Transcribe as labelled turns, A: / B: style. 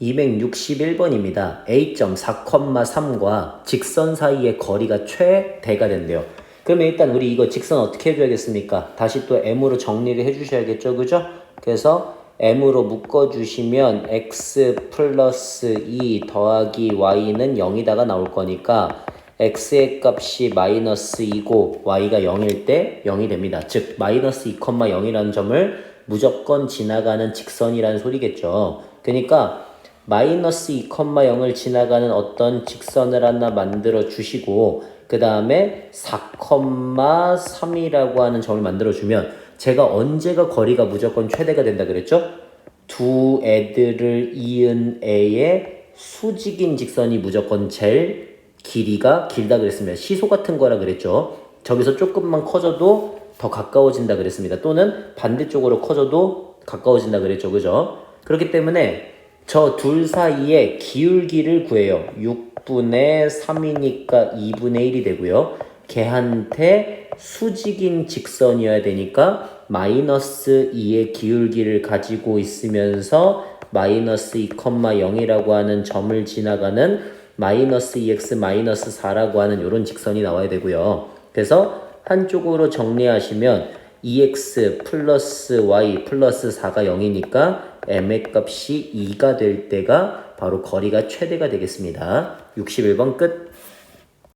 A: 261번입니다. A.4,3과 직선 사이의 거리가 최대가 된대요. 그러면 일단 우리 이거 직선 어떻게 해줘야겠습니까? 다시 또 M으로 정리를 해주셔야겠죠, 그죠? 그래서 M으로 묶어주시면 X 플러스 2 더하기 Y는 0이다가 나올 거니까 X의 값이 마이너스 2고 Y가 0일 때 0이 됩니다. 즉, 마이너스 2,0이라는 점을 무조건 지나가는 직선이라는 소리겠죠. 그러니까 마이너스 2,0을 지나가는 어떤 직선을 하나 만들어 주시고 그 다음에 4,3이라고 하는 점을 만들어 주면 제가 언제가 거리가 무조건 최대가 된다 그랬죠? 두 애들을 이은 애의 수직인 직선이 무조건 제일 길이가 길다 그랬습니다. 시소 같은 거라 그랬죠. 저기서 조금만 커져도 더 가까워진다 그랬습니다. 또는 반대쪽으로 커져도 가까워진다 그랬죠. 그죠? 그렇기 때문에 저 둘 사이의 기울기를 구해요. 6분의 3이니까 2분의 1이 되고요. 걔한테 수직인 직선이어야 되니까 마이너스 2의 기울기를 가지고 있으면서 마이너스 2,0이라고 하는 점을 지나가는 마이너스 2x 마이너스 4라고 하는 이런 직선이 나와야 되고요. 그래서 한쪽으로 정리하시면 2x 플러스 y 플러스 4가 0이니까 m의 값이 2가 될 때가 바로 거리가 최대가 되겠습니다. 61번 끝.